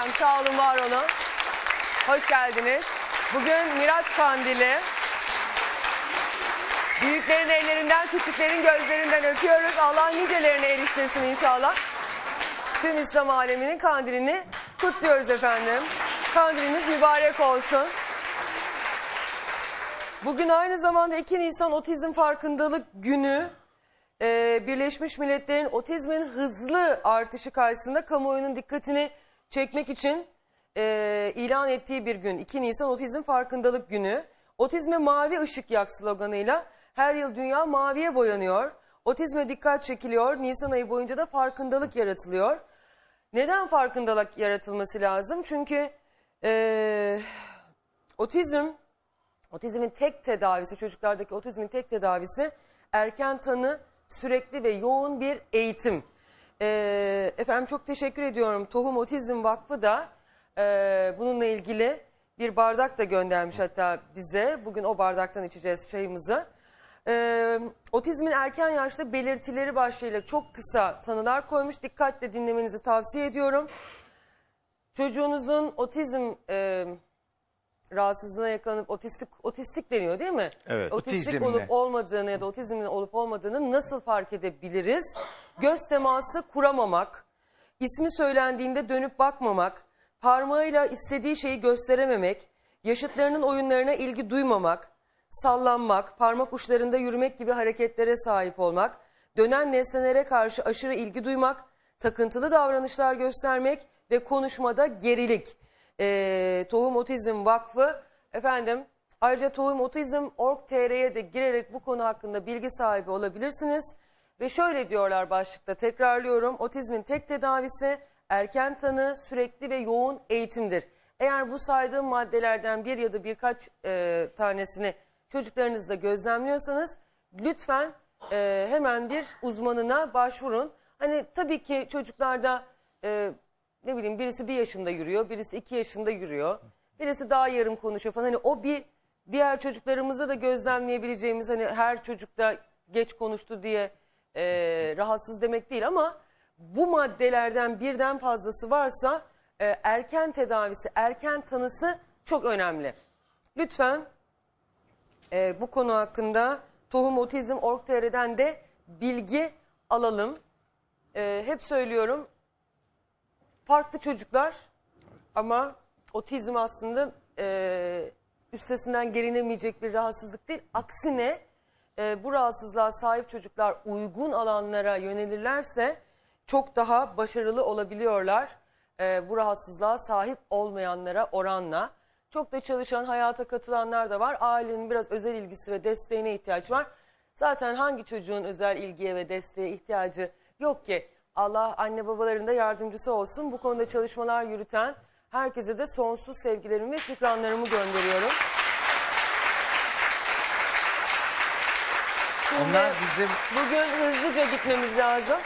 efendim. Sağ olun, var olun. Hoş geldiniz. Bugün Miraç Kandili. Büyüklerin ellerinden, küçüklerin gözlerinden öpüyoruz. Allah nicelerine eriştirsin inşallah. Tüm İslam aleminin kandilini kutluyoruz efendim. Kandiliniz mübarek olsun. Bugün aynı zamanda 2 Nisan Otizm Farkındalık Günü. Ee, Birleşmiş Milletler'in otizmin hızlı artışı karşısında kamuoyunun dikkatini çekmek için e, ilan ettiği bir gün. 2 Nisan Otizm Farkındalık Günü. Otizme mavi ışık yak sloganıyla her yıl dünya maviye boyanıyor. Otizme dikkat çekiliyor. Nisan ayı boyunca da farkındalık yaratılıyor. Neden farkındalık yaratılması lazım? Çünkü e, otizm Otizmin tek tedavisi, çocuklardaki otizmin tek tedavisi erken tanı, sürekli ve yoğun bir eğitim. Ee, efendim çok teşekkür ediyorum. Tohum Otizm Vakfı da e, bununla ilgili bir bardak da göndermiş hatta bize. Bugün o bardaktan içeceğiz çayımızı. Ee, otizmin erken yaşta belirtileri başlığıyla çok kısa tanılar koymuş. Dikkatle dinlemenizi tavsiye ediyorum. Çocuğunuzun otizm e, rahatsızlığına yakalanıp otistik otistik deniyor değil mi? Evet, Otistik otizmli. olup olmadığını ya da otizmin olup olmadığını nasıl fark edebiliriz? Göz teması kuramamak, ismi söylendiğinde dönüp bakmamak, parmağıyla istediği şeyi gösterememek, yaşıtlarının oyunlarına ilgi duymamak, sallanmak, parmak uçlarında yürümek gibi hareketlere sahip olmak, dönen nesnelere karşı aşırı ilgi duymak, takıntılı davranışlar göstermek ve konuşmada gerilik. Ee, Tohum Otizm Vakfı efendim ayrıca Tohum Otizm Org.tr'ye de girerek bu konu hakkında bilgi sahibi olabilirsiniz. Ve şöyle diyorlar başlıkta tekrarlıyorum otizmin tek tedavisi erken tanı sürekli ve yoğun eğitimdir. Eğer bu saydığım maddelerden bir ya da birkaç e, tanesini çocuklarınızda gözlemliyorsanız lütfen e, hemen bir uzmanına başvurun. Hani tabii ki çocuklarda e, ne bileyim birisi bir yaşında yürüyor, birisi iki yaşında yürüyor, birisi daha yarım konuşuyor falan. Hani o bir diğer çocuklarımızda da gözlemleyebileceğimiz hani her çocukta geç konuştu diye e, rahatsız demek değil ama bu maddelerden birden fazlası varsa e, erken tedavisi, erken tanısı çok önemli. Lütfen e, bu konu hakkında Tohum Otizm Org.tr'den de bilgi alalım. E, hep söylüyorum farklı çocuklar ama otizm aslında e, üstesinden gelinemeyecek bir rahatsızlık değil. Aksine e, bu rahatsızlığa sahip çocuklar uygun alanlara yönelirlerse çok daha başarılı olabiliyorlar. E, bu rahatsızlığa sahip olmayanlara oranla. Çok da çalışan, hayata katılanlar da var. Ailenin biraz özel ilgisi ve desteğine ihtiyaç var. Zaten hangi çocuğun özel ilgiye ve desteğe ihtiyacı yok ki? Allah anne babaların da yardımcısı olsun. Bu konuda çalışmalar yürüten herkese de sonsuz sevgilerimi ve şükranlarımı gönderiyorum. Şimdi Onlar bizim bugün hızlıca gitmemiz lazım.